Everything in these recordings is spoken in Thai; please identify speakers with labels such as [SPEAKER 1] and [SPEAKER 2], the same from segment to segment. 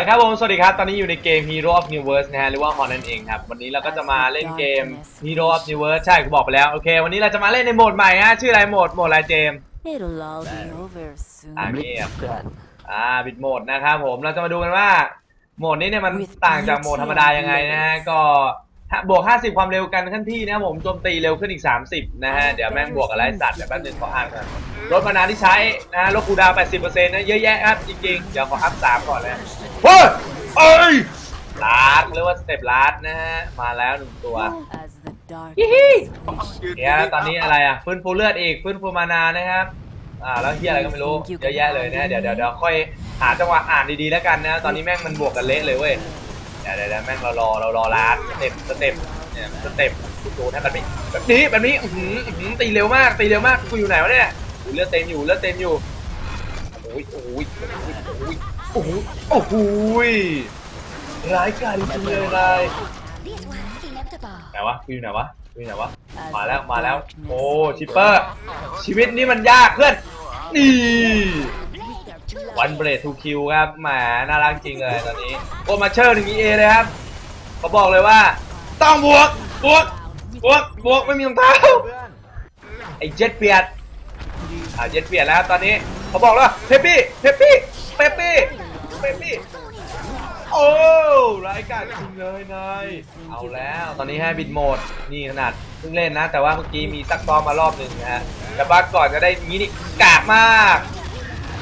[SPEAKER 1] ละครับผมสวัสดีครับ ตอนนี้อยู่ในเกม Hero of Universe นะฮะหรือว่า Hon นั่นเองครับ วันนี้เราก็จะมาเล่นเกม Hero of Universe ใช่กูบอกไปแล้ว โอเค วันนี้เราจะมาเล่นในโหมดใหม่ฮะ ชื่ออะไรโหมด โหมดอะไรเจมส์
[SPEAKER 2] It'll all be over soon.
[SPEAKER 1] อ่าเงียบ
[SPEAKER 3] เพื่อน
[SPEAKER 1] อ่าบิดโหมดนะครับผม เราจะมาดูกันว่า โหมดนี้เนี่ยมันต่างจากโหมดธรรมดายังไงนะฮะ ก็ถ้า บวก 50 ความเร็วกันขั้นที่นะครับผมโจมตีเร็วขึ้นอีก 30 นะฮะ เดี๋ยวแม่งบวกอะไรสัตว์เดี๋ยวแป๊บนึงขออ่านก่อนลดมานาที่ใช้นะฮะลดคูลดาวน์80%นะเยอะแยะครับจริงๆ เดี๋ยวขออัพ 3 ก่อนเลยเฮ้ยเอ้ยลาดหรือว่าสเต็ปลาดนะฮะ มาแล้วหนึ่งตัว
[SPEAKER 2] As the dark
[SPEAKER 1] ฮิฮิเดี๋ยวตอนนี้อะไรอะฟื้นฟูเลือดอีกฟื้นฟูมานานะครับอ่าแล้วเฮียอะไรก็ไม่รู้เยอะแยะเลยนะเดี๋ยวเดี๋ยวเดี๋ยวค่อยหาจังหวะอ่านดีๆแล้วกันนะ ตอนนี้แม่งมันบวกกันเละเลยเว้ย เดี๋ยวเดี๋ยวเดี๋ยวแม่งเรารอเรารอลาดสเต็ปสเต็ปเนี่ยสเต็ปดูนะแบบนี้แบบนี้แบบนี้อื้อหืออื้อหือตีเร็วมากตีเร็วมากกูอยู่ไหนวะเนี่ยเลือดเต็มอยู่เลือดเต็มอยู่โอ้ยโอ้ยโอ้ยโอ้โหโอ้โหร้ายกาจจริงเลยนาย
[SPEAKER 4] This was inevitable.
[SPEAKER 1] ไหนวะกูอยู่ไหนวะกูอยู่ไหนวะมาแล้วมาแล้ว โอ้ชิปเปอร์ ชีวิตนี้มันยากเพื่อนนี่ วันเบรดทูคิวครับแหมน่ารักจริงเลยตอนนี้โอมาเชอร์หนึ่งเอเลยครับเขาบอกเลยว่า ต้องบวกบวกบวกบวกไม่มีรองเท้าไอ้เจ็ดเปียดอ่าเจ็ดเปียดแล้วตอนนี้เขาบอกแล้วเพปปี้เพปปี้เพปปี้เพปปี้โอ้รายการจริงเลยนายเอาแล้วตอนนี้ให้บิดโหมดนี่ขนาดเพิ่งเล่นนะ แต่ว่าเมื่อกี้มีซักซ้อมมารอบหนึ่งนะฮะแต่ว่าก่อนจะได้งี้นี่กากมาก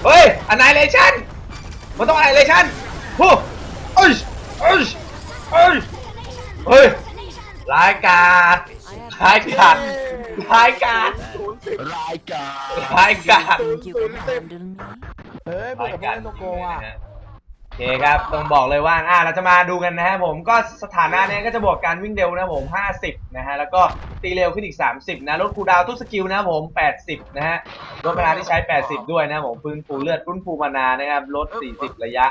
[SPEAKER 1] เฮ้ยอันไนเลชั่นมันต้องอันไนเลชั่นฮู้เอ้ยเอ้ยเอ้ยเฮ้ยรายการรายการรายการ
[SPEAKER 3] รายการ
[SPEAKER 1] รายการ
[SPEAKER 2] think you can handle me?
[SPEAKER 3] เฮ้ยมึง
[SPEAKER 1] ราย
[SPEAKER 3] กับพว
[SPEAKER 1] กากร
[SPEAKER 3] เล่นตัวโกงอะ
[SPEAKER 1] โอ เคครับ ต้องบอกเลยว่า อ่า เราจะมาดูกันนะฮะผม ก็สถานะเนี้ยก็จะบวกการวิ่งเร็วนะผม 50 นะฮะ แล้วก็ตีเร็วขึ้นอีก 30 นะ ลดคูลดาวน์ทุกสกิลนะผม 80 นะฮะ ลดเวลาที่ใช้ 80 ด้วยนะผม ฟื้นฟูเลือดฟื้นฟูมานานะครับ ลด 40 ระยะ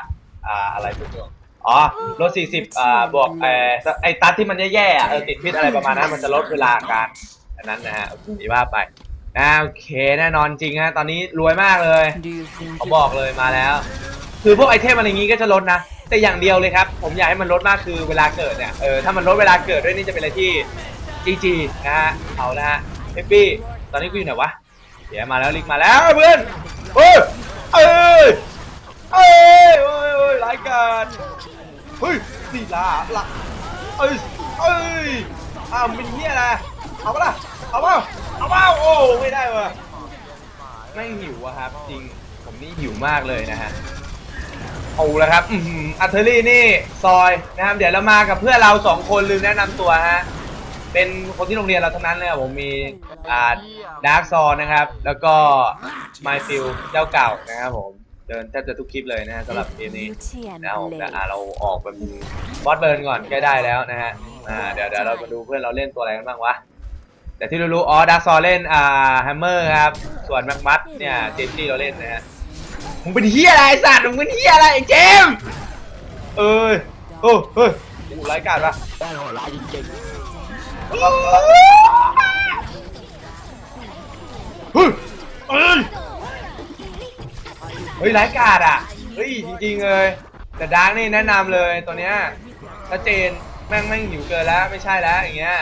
[SPEAKER 1] อ่า อะไรพวกนี้อ๋อ ลด 40 อ่า บวกเอ่อไอ้ตัดที่มันแย่ๆอะเออติดพิษอะไรประมาณนั้น มันจะลดเวลาการอันนั้นนะฮะโอเคว่าไปนะโอเค แน่นอนจริงฮะ ตอนนี้รวยมากเลย
[SPEAKER 2] Do you think
[SPEAKER 1] เขา
[SPEAKER 2] you
[SPEAKER 1] บอกเลยมาแล้ว คือพวกไอเทมอะไรงี้ก็จะลดนะ แต่อย่างเดียวเลยครับ ผมอยากให้มันลดมากคือเวลาเกิดเนี่ย เออ ถ้ามันลดเวลาเกิดด้วยนี่จะเป็นอะไรที่จีจีนะฮะ เอาละฮะเฮปปี้ ตอนนี้กูอยู่ไหนวะ เดี๋ยวมาแล้วลิกมาแล้วเพื่อนเฮ้ยเอ้ยเอ้ยเอ้ยเอ้ยรายการเฮ้ยนี่ลาละเอ้ยเอ้ยอ้าวมันเนเฮียอะไรเอาปะล่ะเอาเปล่าเอาเปล่าโอ้ไม่ได้วะไม่หิวอะครับจริง ผมนี่หิวมากเลยนะฮะ เอาละครับอืมอัลเทอรี่นี่ซอยนะครับ เดี๋ยวเรามากับเพื่อนเราสองคนลืมแนะนำตัวฮะ เป็นคนที่โรงเรียนเราทั้งนั้นเลยครับผมมีอ่าดาร์กซอนนะครับ แล้วก็ไมฟิลเจ้าเก่านะครับผม เดินแทบจะทุกคลิปเลยนะฮะสำหรับเกมนี้
[SPEAKER 2] beauty
[SPEAKER 1] นะครับผมแต่อ่า
[SPEAKER 2] lace?
[SPEAKER 1] เราออกเป็นบอสเบิร์นก่อนใกล้ได้แล้วนะฮะอ่าเดี๋ยวเดี๋ยวเรามาดูเพื่อนเราเล่นตัวอะไรกันบ้างวะ แต่ที่รู้ๆอ๋อดาร์ซอเล่นอ่าแฮมเมอร์ครับ ส่วนแม็กมัดเนี่ยเจมซี่เราเล่นนะฮะ มึงเป็นเฮียอะไรไอ้สัตว์มึงเป็นเฮียอะไรไอ้เจมส์เอ้ยโอ้เฮ้ยกูรายการปะ
[SPEAKER 3] ได้โหดร้ายจริง
[SPEAKER 1] เฮ้ยเอ้ยเฮ้ยรายการอะเฮ้ยจริงๆเลยแต่ดาร์กนี่แนะนำเลยตัวเนี้ยชัดเจนแม่งแม่งหิวเกินแล้วไม่ใช่แล้วอย่างเงี้ย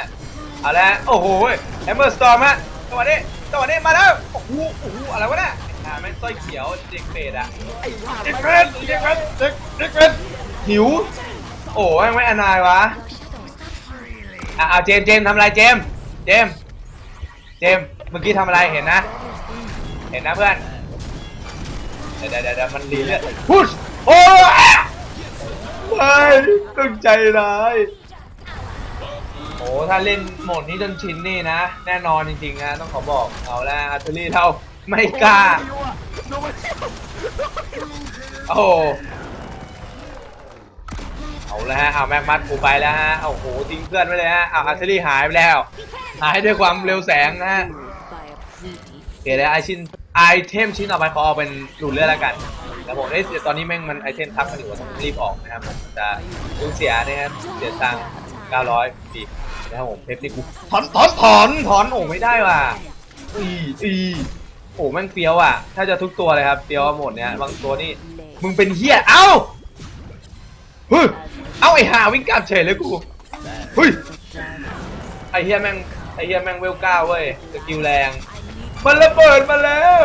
[SPEAKER 1] เอาละโอ้โหแอมเบอร์สตอร์มฮะจังหวะนี้จังหวะนี้มาแล้วโอ้โหโอ้โหอะไรวะเนี่ย สร้อยเขียวเด็กเปรตอะ
[SPEAKER 3] ไอ้ห่า
[SPEAKER 1] เด็กเปรตเด็กเปรตเด็กเด็กเปรตหิว โอ้แม่งไม่อนายวะอะเอาเจมเจมทำอะไรเจมเจมเจมเมื่อกี้ทำอะไรเห็นนะ เห็นนะเพื่อนเดี๋ยวเดี๋ยวเดมันรีเลือดพุชโอ้อะไม่ตึงใจร้ายโอ้ถ้าเล่นโหมดนี้จนชินนี่นะ แน่นอนจริงๆนะ ต้องขอบอกเอาละอาร์เทอรี่เท่า ไม่กล้า
[SPEAKER 3] ดูมัน
[SPEAKER 1] โอ้โหเอาและฮะ เอาแม็กมัดกูไปแล้วฮะเอาโหทิ้งเพื่อนไปเลยฮะ เอาอาร์เทอรี่หายไปแล้ว หายด้วยความเร็วแสงนะฮะ
[SPEAKER 2] by a pretty
[SPEAKER 1] โอเคแล้วไอชิ้นไอเทมชิ้นต่อไปขอเอาเป็นดูดเลือดแล้วกันแล้วผมได้เสียตอนนี้แม่งมันไอเทมทับกันอยู่ต้องรีบออกนะครับผมจะสูญเสียนะครับเสียตังค์900ปีนะครับผมเพชรนี่กูถอนถอนถอนถอนโอ้ไม่ได้ว่ะอีอี โอ้แม่งเฟี้ยวอะ ถ้าจะทุกตัวเลยครับเฟี้ยวหมดเนี้ยบางตัวนี่ มึงเป็นเฮียเอ้าเฮ้ยเอ้าไอ้ห่าวิ่งกลับเฉยเลยกูเฮ้ยไอ้เฮียแม่งไอ้เฮียแม่งเวลก้าเว้ยสกิลแรง มันระเบิดมาแล้ว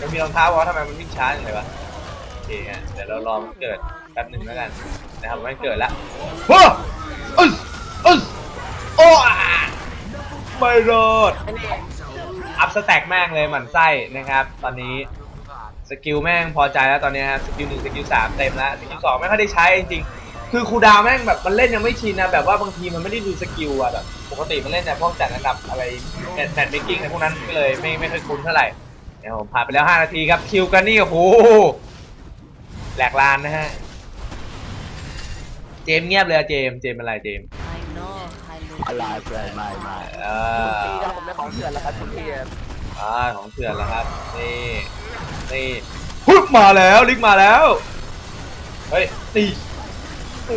[SPEAKER 1] มันมีรองเท้าวะทำไมมันวิ่งช้าอย่างไรวะโอเคงั้นเดี๋ยวเรารอมันเกิดแป๊บหนึ่งแล้วกันนะครับมันเกิดแล้วว้าอึสอึสโอ้ไม่รอด อัพสแต็กแม่งเลยหมั่นไส้นะครับ ตอนนี้สกิลแม่งพอใจแล้วตอนนี้ครับสกิลหนึ่งสกิลสามเต็มแล้วสกิลสองไม่ค่อยได้ใช้จริงคือครูดาวแม่งแบบมันเล่นยังไม่ชินนะแบบว่าบางทีมันไม่ได้ดูสกิลอะแบบปกติมันเล่นแต่พวกจัดอันดับอะไรแมทแมทเมคกิ้งอะไรพวกนั้นก็เลยไม่ไม่ค่อยคุ้นเท่าไหร่เดี๋ยวผมผ่านไปแล้ว 5 นาทีครับคิวกันนี่โอ้โหแหลกลานนะฮะ เจมเงียบเลยอะเจมเจมเป็นอะไรเจม
[SPEAKER 3] อะไรเพื่อนไม่ไม่
[SPEAKER 1] เอ
[SPEAKER 3] พี่
[SPEAKER 1] อ
[SPEAKER 3] ครับผมได้ของเถื่อนแล้วครับคุณพี่
[SPEAKER 1] อ่าของเถื่อนแล้วครับ นี่นี่ฮึบมาแล้วลิกมาแล้ว เฮ้ยตีโ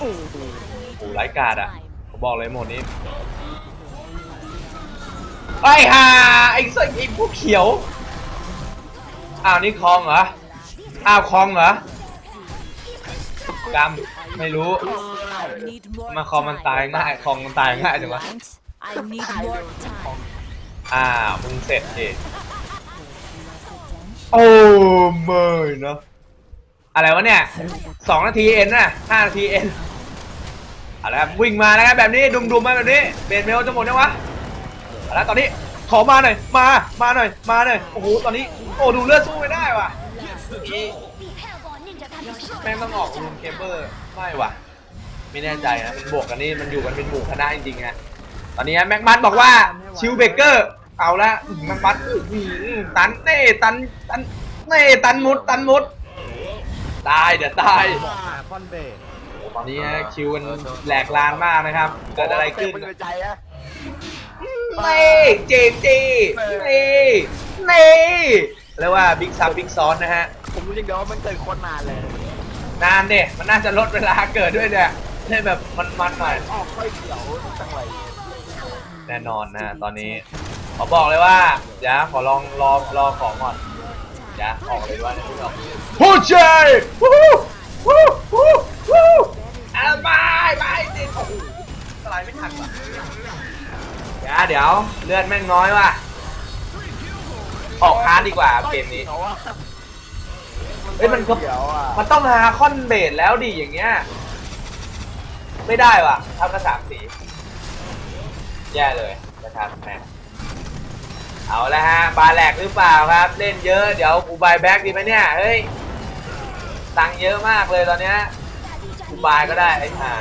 [SPEAKER 1] อ้ไร้กาดอะผมบอกเลยโหมดนี้ไอ้ห่าไอ้สักไอ้พวกเขียว อ้าวนี่คลองเหรอ อ้าวคลองเหรอ กำไม่รู้
[SPEAKER 2] need more
[SPEAKER 1] มาคอมมันตายง่ายคลองมันตายง่ายจังวะ
[SPEAKER 2] Blind. I need more time
[SPEAKER 1] อ้ามึงเสร็จดิโอ้ไม่เนาะอะไรวะเนี่ยสองนาทีเอ็นน่ะห้านาทีเอ็นเอาละครับวิ่งมานะครับแบบนี้ดุมๆมาแบบนี้เบนเมลจะหมดยังวะเอาละตอนนี้ขอมาหน่อยมามาหน่อยมาหน่อยโอ้โหตอนนี้โอ้ดูเลือดสู้ไม่ได้ว่ะอี แม่งต้องออกรูมเคเบิลไม่ว่ะ ไม่แน่ใจนะมันบวกกันนี่มันอยู่กันเป็นหมู่คณะจริงๆนะตอนนี้แม็กมัดบอกว่าชิวเบเกอร์ เอาละแม็กมัดอื้อหือตันเน่ตันตันเน่ตันมุดตันมุดตายเดี๋ยวตาย
[SPEAKER 3] คอนเบย์
[SPEAKER 1] ตอนนี้ฮะคิวกันแหลกลานมากนะครับเกิดอะไรขึ้น
[SPEAKER 3] มันใจอะ
[SPEAKER 1] นี่เจมส์จีนี่นี่เรียกว่าบิ๊กซับบิ๊กซ้อนนะฮะ
[SPEAKER 3] ผมรู้จริงเดียวว่ามันเกิดโคนนานเลย
[SPEAKER 1] นานเนี่ยมันน่าจะลดเวลาเกิดด้วยเนี่ยให้แบบมันๆหน่อย
[SPEAKER 3] ออกค่อยเขียวจังไร
[SPEAKER 1] แน่นอนนะตอนนี้ขอบอกเลยว่าเดี๋ยวขอลองรอรอของก่อนเดี๋ยวออกเลยว่าเนี่ยพี่บอกผู้ชายวู้วู้วู้วู้อะบายบายติดโอ้โหอะไรไม่ทันว่ะเดี๋ยวเดี๋ยวเลือดแม่งน้อยว่ะออกฮาร์ดดีกว่าเกมนี้ เฮ้ยมันก็
[SPEAKER 3] เขียวอะ
[SPEAKER 1] มันต้องหาคอนเบสแล้วดิอย่างเงี้ย ไม่ได้ว่ะทำกระสามสีแย่เลยนะครับแหมเอาละฮะบาแหลกหรือเปล่าครับ เล่นเยอะเดี๋ยวกูบายแบ็กดีไหมเนี่ยเฮ้ยตังค์เยอะมากเลยตอนเนี้ยกูบายก็ได้ไอ้ห่า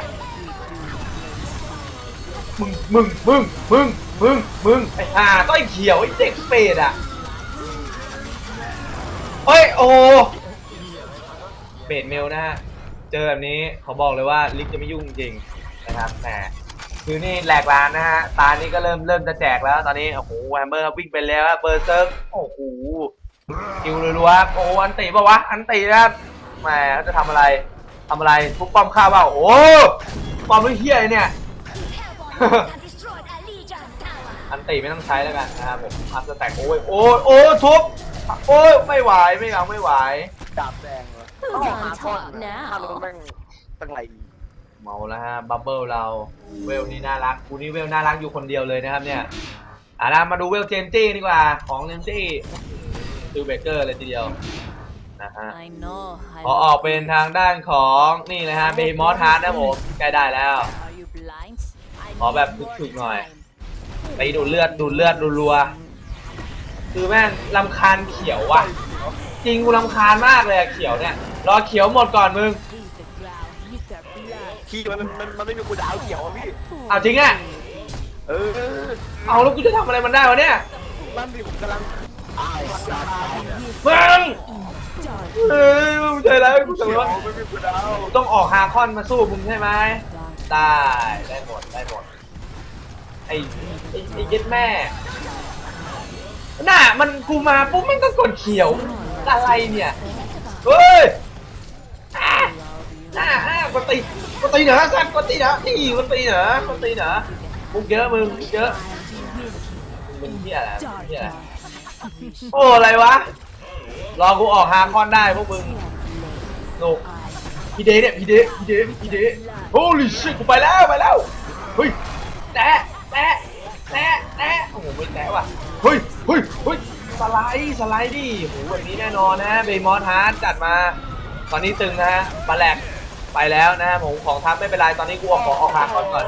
[SPEAKER 1] มึงมึงมึงมึงมึงมึงไอ้ห่าต้อยเขียวไอ้เด็กเปรตอะเฮ้ยโอ้ เบดเมลนะฮะ เจอแบบนี้เขาบอกเลยว่าลิกจะไม่ยุ่งจริงนะครับแหมคือนี่แหลกร้านนะฮะ ตานี่ก็เริ่มเริ่มจะแจกแล้ว ตอนนี้โอ้โหแฮมเบอร์วิ่งไปแล้วเบอร์เซิร์ฟโอ้โหคิวรัวๆโอ้อันตีปะวะอันตีนะครับแหมเขาจะทำอะไรทำอะไรทุบป้อมข้าวเปล่าโอ้ป้อมไม่เฮี้ยเนี่ยอันตีไม่ต้องใช้แล้วกันนะครับผมอัพสแต็กโอ้ยโอ้ยโอ้ทุบโอ้ยไม่ไหวไม่เอาไม่ไหว
[SPEAKER 3] ดาบแดง เลย
[SPEAKER 2] Who's on top
[SPEAKER 3] ถ้ามัน
[SPEAKER 2] now?
[SPEAKER 3] แม่งจังไร
[SPEAKER 1] เมาแล้วฮะบับเบิลเราเวลนี่น่ารักกูนี่เวลน่ารักอยู่คนเดียวเลยนะครับเนี่ยอะนะมาดูเวลเจนจี้ดีกว่าของเจนจี้ดูเบเกอร์เลยทีเดียวนะฮะ
[SPEAKER 2] I know I
[SPEAKER 1] ขอออกเป็นทางด้านของนี่เลยฮะเบมอสฮาร์ดนะผมใกล้ได้แล้ว
[SPEAKER 2] Are you blind? I
[SPEAKER 1] ขอแบบ
[SPEAKER 2] need more
[SPEAKER 1] ถึกๆหน่อย
[SPEAKER 2] time.
[SPEAKER 1] ไปดูดเลือดดูดเลือดดูรัวๆคือแม่งลำคาญเขียวว่ะ จริงกูลำคาญมากเลยอะเขียวเนี่ย รอเขียวหมดก่อนมึง
[SPEAKER 2] Leave the ground with their blood.
[SPEAKER 3] ขี้มันมันมันไม่มีกูดาวเขียวอะพี่
[SPEAKER 1] เอาจริงอะ
[SPEAKER 3] เออ
[SPEAKER 1] เอาแล้วกูจะทำอะไรมันได้วะเนี่ย
[SPEAKER 3] นั่นดิผมกำลังไอ้สัตว์
[SPEAKER 1] มึงเอ้ยมึงใจร้ายกูจังวะ
[SPEAKER 3] ไม่มีกูดาว
[SPEAKER 1] กูต้องออกฮาคอนมาสู้มึงใช่ไหม
[SPEAKER 2] Dark
[SPEAKER 1] ได้ได้หมดได้หมดไอ้ไอ้ไอ้เย็ดแม่น่ะมันกูมาปุ๊บมันก็กดเขียวอะไรเนี่ย เฮ้ย อะน่ะอะกดตีกดตีเหรอสัตว์กดตีเหรอนี่กดตีเหรอกดตีเหรอมุกเยอะมึงมุกเยอะมึงเที่ยอะไรมึงเที่ยอะไรโอ้อะไรวะรอกูออกฮาคอนได้พวกมึงสนุกพี่เดเนี่ยพี่เดพี่เดพี่เดโอ้ลิชิกูไปแล้วไปแล้วเฮ้ยแตะแตะแตะแตะโอ้โหไม่แตะว่ะเฮ้ยเฮ้ยเฮ้ยสไลด์สไลด์ดิโหแบบนี้แน่นอนนะเบย์มอสฮาร์ดจัดมา ตอนนี้ตึงนะฮะมาแหลกไปแล้วนะฮะผมของทัพไม่เป็นไรตอนนี้กูเอาของออกฮาคอนก่อน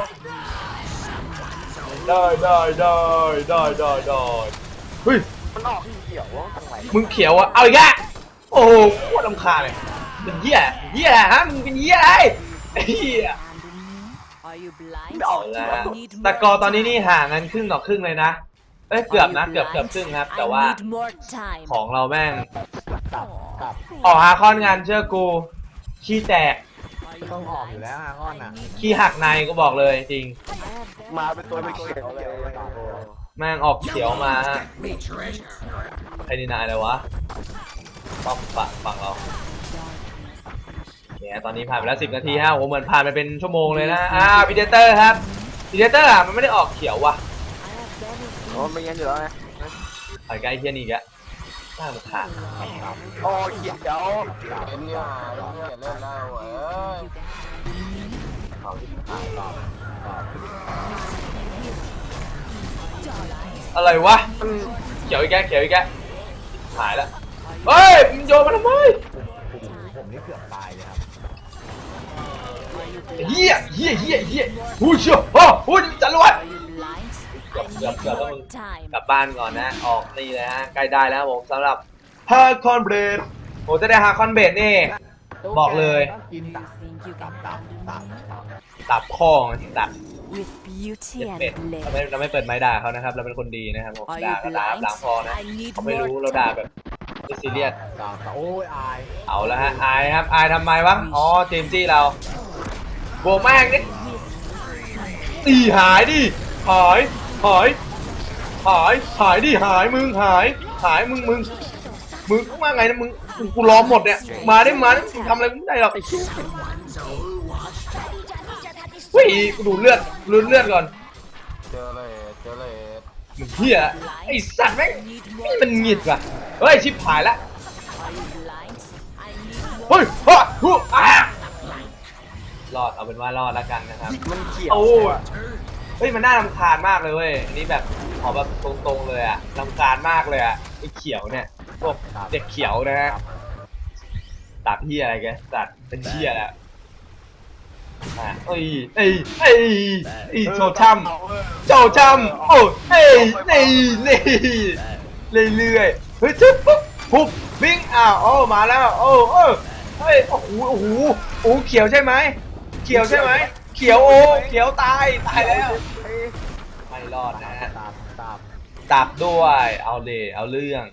[SPEAKER 1] ได้ได้ได้ได้ได้ได้เฮ้ย
[SPEAKER 3] มันออกที่เขียวว่าตรงไหน
[SPEAKER 1] มึงเขียวอะเอาอีกแล้วโอ้โหโคตรลำคาญเลยเป็นเหี้ยเหี้ยฮะมึงเป็นเหี้ยอะไรไอ้เหี้ย
[SPEAKER 2] Are you blind?
[SPEAKER 1] เอาละตะกอร์ตอนนี้นี่ห่างกันครึ่งต่อครึ่งเลยนะเอ้ยเกือบนะเกือบเกือบครึ่งครับ แต่ว่า
[SPEAKER 2] I need more time.
[SPEAKER 1] ของเราแม่ง
[SPEAKER 5] ตับตับ
[SPEAKER 1] ออกหาคอนงานเชื่อกู ขี้แตก
[SPEAKER 2] Are you
[SPEAKER 5] ต้องออกอยู่
[SPEAKER 2] blind?
[SPEAKER 5] แล้วฮะก้อนอะ
[SPEAKER 1] ขี้หักในก็บอกเลยจริง
[SPEAKER 3] มาเป็นตัวเป็นเขียวเลย
[SPEAKER 1] แม่งออกเขียวมาฮะใครนี่นายอะไรวะป้อมฝั่งฝั่งเราเนี่ยตอนนี้ผ่านไปแล้วสิบนาทีฮะโอ้โหเหมือนผ่านไปเป็นชั่วโมงเลยนะอ่าพีเดเตอร์ครับพีเดเตอร์อะมันไม่ได้ออกเขียวว่ะ
[SPEAKER 3] โอ้ไม่งั้นอยู่แล้วไง
[SPEAKER 1] ไปใกล้เทียนี่อีกแล้ วน่ารำคาญ
[SPEAKER 3] โอ้เขียว
[SPEAKER 5] เป็นเนี่ยเนี่ยเล่นแล้วเอ้ย
[SPEAKER 1] เอาที่
[SPEAKER 5] ตอบตอบ
[SPEAKER 1] อะไรวะเขียวอีกแกเขียวอีกแกหายแล้วเฮ้ยมึงโยนมาทำไม
[SPEAKER 5] ผมผมนี่เกือบตายเลยครับ
[SPEAKER 1] เฮียเฮียเฮียเฮียหูเชียวโอ้หูจรวด
[SPEAKER 2] Are you blind?
[SPEAKER 1] เกือบ
[SPEAKER 2] I
[SPEAKER 1] เกือบ
[SPEAKER 2] need
[SPEAKER 1] เกือบแล้ว
[SPEAKER 2] more
[SPEAKER 1] มึง
[SPEAKER 2] time.
[SPEAKER 1] กลับบ้านก่อนนะ ออกนี่เลยฮะใกล้ได้แล้วผมสำหรับฮาคอนเบรดโหจะได้ฮาคอนเบรดนี่ บอกเลย
[SPEAKER 5] กิน
[SPEAKER 2] You
[SPEAKER 5] ตับ
[SPEAKER 2] think you
[SPEAKER 5] ตับ
[SPEAKER 2] can
[SPEAKER 5] ตับ
[SPEAKER 2] handle
[SPEAKER 5] ตับ
[SPEAKER 2] me?
[SPEAKER 1] ตับข้องตับ
[SPEAKER 2] With beauty
[SPEAKER 1] เจ็ดเป็ด
[SPEAKER 2] and
[SPEAKER 1] เราไม่
[SPEAKER 2] bliss.
[SPEAKER 1] เราไม่เปิดไม้ด่าเขานะครับ เราเป็นคนดีนะครับผม
[SPEAKER 2] Are
[SPEAKER 1] ด่า
[SPEAKER 2] you
[SPEAKER 1] ก็ด่า
[SPEAKER 2] blind?
[SPEAKER 1] หลังพอนะ
[SPEAKER 2] I need
[SPEAKER 1] เขาไม่รู้
[SPEAKER 2] more
[SPEAKER 1] เราด่า
[SPEAKER 2] time.
[SPEAKER 1] แบบไม่ซีเรียส
[SPEAKER 5] ตับตับโอ้ยอาย
[SPEAKER 1] เอาละฮะอายครับอายทำไมวะอ๋อทีมจี้เราโบกแม่งนี่ตีหายดิหาย หายหายหายดิหายมึงหาย หายมึงมึงมึงว่าไงนะมึงกูล้อมหมดเนี่ยมาได้มาได้มึงทำอะไรกูไม่ได้หรอกเฮ้ยกูดูเลือดดูเลือดก่อน
[SPEAKER 5] เจอเลยเจอเลย
[SPEAKER 1] มึงเฮียไอสัตว์แม่งนี่มันหงิดว่ะเฮ้ยชิบหายละ
[SPEAKER 2] Are you blind? I need more
[SPEAKER 1] เฮ้ยฮะฮู้อะรอดเอาเป็นว่ารอดแล้วกันนะครับ
[SPEAKER 3] มันเขียว
[SPEAKER 1] โอ้ เฮ้ยมันน่ารำคาญมากเลยเว้ยอันนี้แบบขอแบบตรงๆเลยอะรำคาญมากเลยอะไอ้เขียวเนี่ยพวกเด็กเขียวนะฮะตัดเฮียอะไรแกตัดเป็นเฮียแหละอะเอ้ยเอ้ยเอ้ยเอ้ยโชว์ช่ำโชว์ช่ำโอ้เอ้ยนี่นี่เรื่อยๆเฮ้ยจึ๊บปุ๊บปุ๊บวิ่งอ้าวโอ้มาแล้วโอ้เออเฮ้ยโอ้โหโอ้โหโอ้โหเขียวใช่ไหมเขียวใช่ไหม เขียวโอ้เขียวตายตายแล้วไม่รอดนะฮะ
[SPEAKER 5] ตับตับ
[SPEAKER 1] ตับด้วยเอาเลยเอาเรื่อง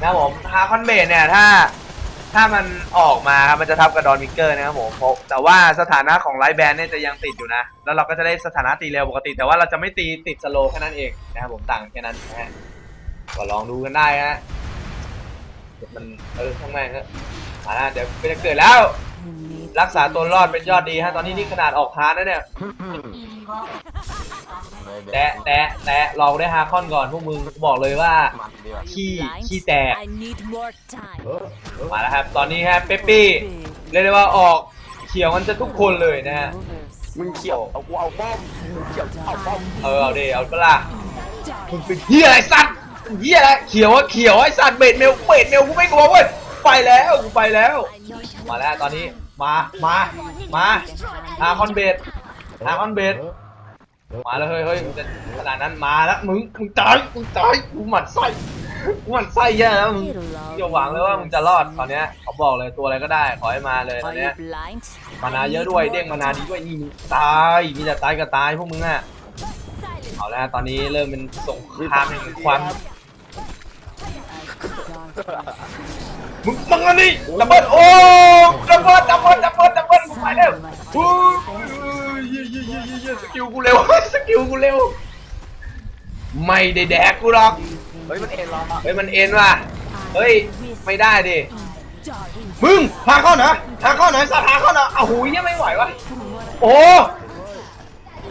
[SPEAKER 1] นะผมฮาคอนเบดเนี่ยถ้า ถ้ามันออกมาครับมันจะทับกับดอนมิกเกอร์นะครับผมแต่ว่าสถานะของไลท์แบนเนี่ยจะยังติดอยู่นะ แล้วเราก็จะได้สถานะตีเร็วปกติ แต่ว่าเราจะไม่ตีติดสโลแค่นั้นเองนะครับผมต่างแค่นั้นนะฮะก็ลองดูกันได้ฮะมันเออข้างแม่งก็มาแล้วเดี๋ยวจะเกิดแล้ว รักษาตัวรอดเป็นยอดดีฮะตอนนี้นี่ขนาดออกฮาร์ดนะเนี่ยแตะแตะแตะลองได้ฮาคอนก่อนพวกมึงบอกเลยว่า
[SPEAKER 5] มันเดียว
[SPEAKER 2] Are you
[SPEAKER 1] ขี้
[SPEAKER 2] blind?
[SPEAKER 1] ขี้แตก
[SPEAKER 2] I need more time.
[SPEAKER 5] เออเออ
[SPEAKER 1] มาแล้วครับ ตอนนี้ฮะเปปปี้เรียกได้ว่าออกเขียวมันจะทุกคนเลยนะฮะ
[SPEAKER 3] มึงเขียวเอากูเอาป้อมเขียวเอาป้อม
[SPEAKER 1] เออเอาดิเอาเปะล่ามึงเป็นเฮียอะไรสัตว์เฮียอะไรเขียวอะเขียวไอ้สัตว์เบ็ดเมลเบ็ดเมลกูไม่กลัวเว้ยไปแล้วกูไปแล้ว มาแล้วตอนนี้ มามามาฮาคอนเบดฮาคอนเบด
[SPEAKER 5] เออ
[SPEAKER 1] มาแล้วเฮ้ยเฮ้ยมึงจะขนาดนั้นมาแล้วมึงมึงตายมึงตายกูหมั่นไส้กูหมั่นไส้แย่แล้วมึงอย่าหวังเลยว่ามึงจะรอดตอนเนี้ยเขาบอกเลยตัวอะไรก็ได้ขอให้มาเลยตอ
[SPEAKER 2] Are
[SPEAKER 1] นเนี้
[SPEAKER 2] you
[SPEAKER 1] ย
[SPEAKER 2] blind?
[SPEAKER 1] มานาเยอะด้วยเด้งมานาดีด้วยนี่มึงตายมีแต่ตายก็ตายพวกมึงอะเอาแล้วตอนนี้เริ่มเป็นสงครามแห่งความ มึงมึงอันนี้ดับเบิลโอ้ดับเบิลดับเบิลดับเบิลดับเบิลกูไปแล้วโอ้ยเยี่ยเยี่ยเยี่ยเยี่ยสกิลกูเร็วสกิลกูเร็วไม่ได้แดกกูหรอก
[SPEAKER 3] เฮ้ยมันเอ็นเหรอ
[SPEAKER 1] เฮ้ยมันเอ็นว่ะเฮ้ยไม่ได้ดิมึงพาเข้าหนะพาเข้าหน่อยสัตว์พาเข้าหน่อยอ้าวหูยยังไม่ไหววะโอ้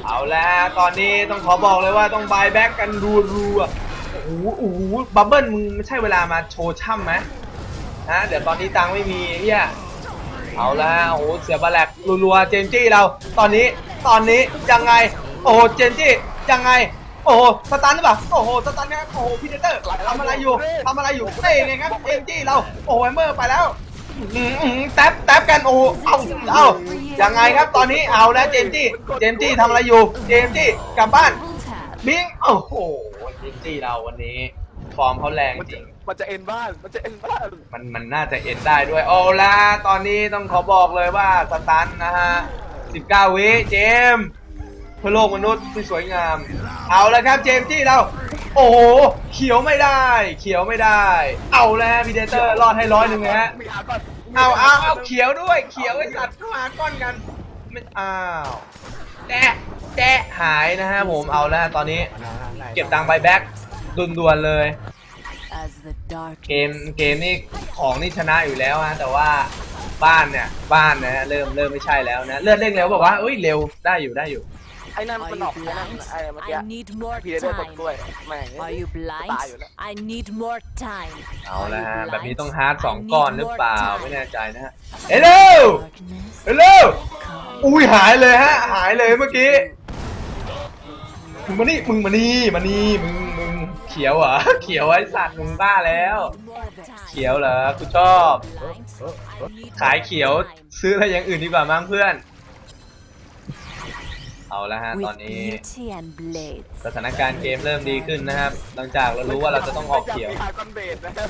[SPEAKER 1] เอาแล้วตอนนี้ต้องขอบอกเลยว่าต้องบายแบ็กกันรัวๆโอ้โหโอ้โหบับเบิ้ลมึงไม่ใช่เวลามาโชว์ช่ำไหม ฮะเดี๋ยวตอนนี้ตังค์ไม่มีเฮียเอาละโอ้โหเสียบาแลกรัวๆเจนจี้เรา ตอนนี้ตอนนี้ยังไง โอ้โหเจนจี้ยังไงโอ้โหสตันหรือเปล่าโอ้โหสตันนะครับโอ้โหพีเตอร์ทำอะไรอยู่ทำอะไรอยู่เต้ไงครับเจนจี้เราโอ้โหแฮมเมอร์ไปแล้วอืมอืมแท็บแท็บกันโอ้โหเอาเอายังไงครับตอนนี้เอาแล้วเจนจี้เจนจี้ทำอะไรอยู่เจนจี้กลับบ้าน
[SPEAKER 2] Tab.
[SPEAKER 1] บิงโอ้โหเจนจี้เราวันนี้ ฟอร์มเขาแรง
[SPEAKER 3] มัน
[SPEAKER 1] จ
[SPEAKER 3] จะ
[SPEAKER 1] ริง
[SPEAKER 3] มันจะเอ็นบ้าน มันจะเอ็นบ้าน
[SPEAKER 1] มันมันน่าจะเอ็นได้ด้วย โอ้ละตอนนี้ต้องขอบอกเลยว่าสตันนะฮะ 19 วิเจมส์เพื่อโลกมนุษย์ที่สวยงาม เอาแล้วครับเจมส์จี้เรา โอ้โห เขียวไม่ได้ เขียวไม่ได้ เอาแล้วพีเดเตอร์รอดให้ร้อยหนึ่งนะฮะ
[SPEAKER 3] มีอาก่อน
[SPEAKER 1] เอาเอาเอาเขียวด้วย เขียวไอ้สัตว์เข้ามาก้อนกันไม่อ้าวแจ๊ะแจ๊ะหายนะฮะผมเอาแล้วตอนนี้ เก็บตังค์ไปแบ็ค ด่วนๆเลย
[SPEAKER 2] As the dark
[SPEAKER 1] เกมเกมนี่ของนี่ชนะอยู่แล้วฮะแต่ว่าบ้านเนี่ยบ้านนะฮะเริ่มเริ่มไม่ใช่แล้วนะเลือดเร่งเร็วบอกว่าเอ้ยเร็วได้อยู่ได้อยู่
[SPEAKER 3] ไอ้นั่น
[SPEAKER 2] Are
[SPEAKER 3] มันอ
[SPEAKER 2] you
[SPEAKER 3] อกไอ้นั่น
[SPEAKER 2] blind?
[SPEAKER 3] ไอ้เมื่อกี้
[SPEAKER 2] I need more
[SPEAKER 3] พีเดเตอร์ตก
[SPEAKER 2] time.
[SPEAKER 3] ด้วยแม่ง
[SPEAKER 2] Are you
[SPEAKER 3] ตายอยู่
[SPEAKER 2] blind?
[SPEAKER 3] แล้ว
[SPEAKER 2] I need more time.
[SPEAKER 1] เอาละ
[SPEAKER 2] Are
[SPEAKER 1] ฮะ
[SPEAKER 2] you
[SPEAKER 1] แบบนี้
[SPEAKER 2] blind?
[SPEAKER 1] ต้องฮาร์ดสอง
[SPEAKER 2] I need
[SPEAKER 1] ก้อนหรือเปล่า
[SPEAKER 2] more
[SPEAKER 1] ไม่แน่
[SPEAKER 2] time.
[SPEAKER 1] ใจนะฮะเฮลโหล
[SPEAKER 2] Darkness
[SPEAKER 1] เฮลโหล
[SPEAKER 2] come.
[SPEAKER 1] อุ้ยหายเลยฮะ หายเลยเมื่อกี้ มึงมานี่มึงมานี่มานี่มึงมึง เขียวเหรอ เขียวไอ้สัตว์มึงบ้าแล้ว
[SPEAKER 2] More time.
[SPEAKER 1] เขียวเหรอกูชอบ
[SPEAKER 2] Blind? I need
[SPEAKER 1] ขาย
[SPEAKER 2] more
[SPEAKER 1] เขียว
[SPEAKER 2] time.
[SPEAKER 1] ซื้ออะไรอย่างอื่นดีกว่ามั้งเพื่อน เอาละฮะตอน
[SPEAKER 2] With
[SPEAKER 1] นี้
[SPEAKER 2] beauty and blades.
[SPEAKER 1] สถานการณ์เกมเริ่มดีขึ้นนะครับ หลังจากเรารู้ว่าเราจะต้องออกเขียว
[SPEAKER 3] มีอาคอนเบดนะครับ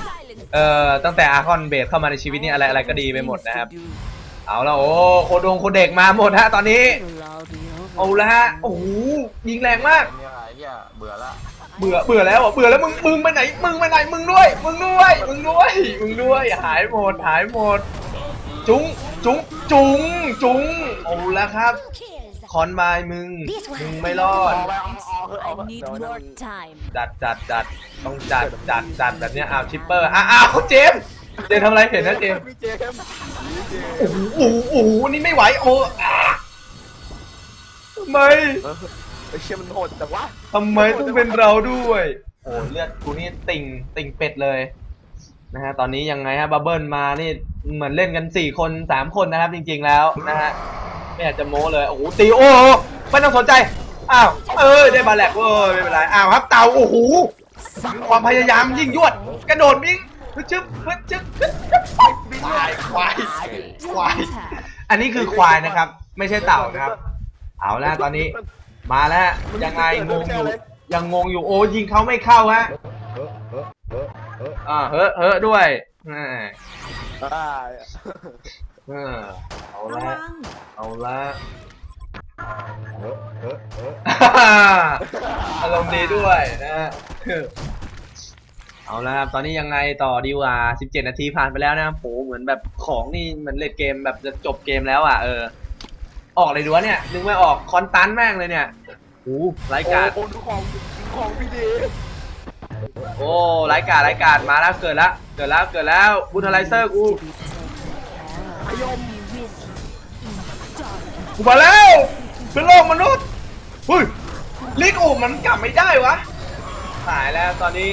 [SPEAKER 1] เอ่อตั้งแต่อาคอนเบสเข้ามาในชีวิตนี้อะไรอะไรก็ดีไปหมดนะครับ เอาละโอ้โคดงโคเด็กมาหมดฮะตอนนี้
[SPEAKER 2] It'll all be over.
[SPEAKER 1] เอาละฮะโอ้โหยิงแรงมาก
[SPEAKER 5] เป็นยังไงเนี่ยเบื่อละ
[SPEAKER 1] เบื่อเบื่อแล้วอะเบื่อแล้วมึงมึงไปไหนมึงไปไหนมึงด้วย มึงด้วย มึงด้วย มึงด้วย หายหมดหายหมด จุ้งจุ้งจุ้งจุ้งเอาละครับคอนไมายมึงมึงไม่รอด
[SPEAKER 2] I need more time.
[SPEAKER 1] จัดจัดจัดต้องจัดจัดจัดแบบเนี้ยอ้าวชิปเปอร์อ้าวอ้าวเจมส์เจมส์ทำอะไรเห็นนะ
[SPEAKER 3] เจมส์พี่เจมส์
[SPEAKER 1] โอ้โหโอ้โหโอ้โหนี่ไม่ไหวโอ้อ่าทำไม
[SPEAKER 3] เออ ไอ้เชี่ยมันโหดแต่ว่า
[SPEAKER 1] ทำไมต้องเป็นเราด้วยโอ้เลือดกูนี่ติ่งติ่งเป็ดเลยนะฮะตอนนี้ยังไงฮะบับเบิลมานี่เหมือนเล่นกันสี่คนสามคนนะครับจริง ๆแล้วนะฮะไม่อยากจะโม้เลยโอ้โหตีโอ้โหไม่ต้องสนใจอ้าวเออได้บาแลกเว้ยไม่เป็นไรอ้าวครับเต่าโอ้โหความพยายามยิ่งยวด กระโดดวิ่งพึ่ชึบพึ่ชึบพึ่ชึบควายควายควาย อันนี้คือควายนะครับ ไม่ใช่เต่านะครับ เอาละตอนนี้ มาแล้วยังไงงงอยู่ยังงงอยู่โอ้ยิงเขาไม่เข้าฮะอ่าเฮ้อเฮ้อด้วยแหม่
[SPEAKER 3] อ่า
[SPEAKER 1] เออเอาละเอาละอารมณ์ดีด้วยนะฮะเอาละครับตอนนี้ยังไงต่อดีกว่า 17 นาทีผ่านไปแล้วนะครับโหเหมือนแบบของนี่เหมือนเล่นเกมแบบจะจบเกมแล้วอะเออ ออกเลยดูวะเนี่ยนึกไม่ออกคอนตันแม่งเลยเนี่ยโอ้ไร้กาด
[SPEAKER 3] โอ้ดูของดูของพี่เจมส์
[SPEAKER 1] โอ้ไร้กาดไร้กาดมาแล้วเกิดแล้วเกิดแล้วเกิดแล้วบูทไลเซอร์กู
[SPEAKER 2] To be taken care of.
[SPEAKER 3] พยม
[SPEAKER 1] กูมาแล้วเป็นโลกมนุษย์เฮ้ยลิกโอ้มันกลับไม่ได้วะตายแล้วตอนนี้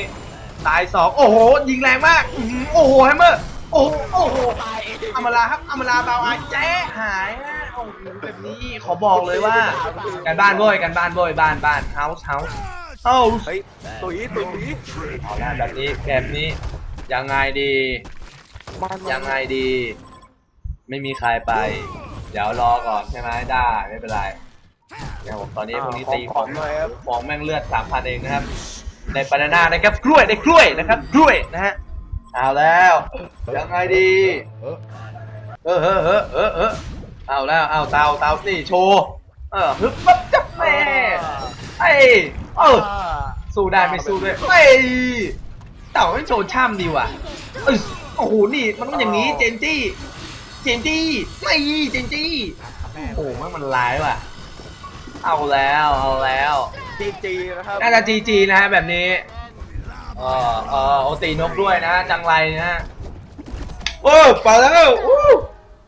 [SPEAKER 1] ตายสองโอ้โหยิงแรงมากอื้อหือโอ้โหแฮมเมอร์โอ้โหโอ้โห
[SPEAKER 3] ตายเอง
[SPEAKER 1] อมราครับอมราเบาอายแจ๊ะหายฮะโอ้โห แบบนี้ขอบอกเลยว่าการบ้านโว้ยการบ้านโว้ยบ้านบ้านเฮาส์เฮาส์เฮาส์
[SPEAKER 3] เฮ้ยตุ๋ยตุ๋ย
[SPEAKER 1] เอาละแบบนี้แบบนี้ยังไงดี
[SPEAKER 3] มัน
[SPEAKER 1] ยังไงดี ไม่มีใครไป เดี๋ยวรอก่อนใช่ไหมได้ไม่เป็นไรเดี๋ยวผมตอนนี้พวกนี้ตี
[SPEAKER 3] ของเลยครับ
[SPEAKER 1] ของแม่งเลือดสามพันเองนะครับในบานาน่านะครับกล้วยได้กล้วยนะครับกล้วยนะฮะเอาแล้วยังไงดีเออเออเออเออ เออเอาแล้วเอาเตาเตานี่โชว์เออฮึบปั๊บจับแม่ไอ้เออสู้ได้ไม่สู้ด้วยเฮ้ยเต่าไม่โชว์ช่ำดีว่ะเอ้ยโอ้โหนี่มันต้องอย่างนี้เจนจี้เจนจี้ไม่เจนจี้โอ้โหมันมันร้ายว่ะ เอาแล้วเอาแล้ว
[SPEAKER 3] จีจีนะครับ
[SPEAKER 1] น่าจะจีจีนะฮะแบบนี้เออเออโอตีนกด้วยนะจังไรนะฮะโอ้ไปแล้วอู้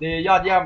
[SPEAKER 1] ดียอดเยี่ยม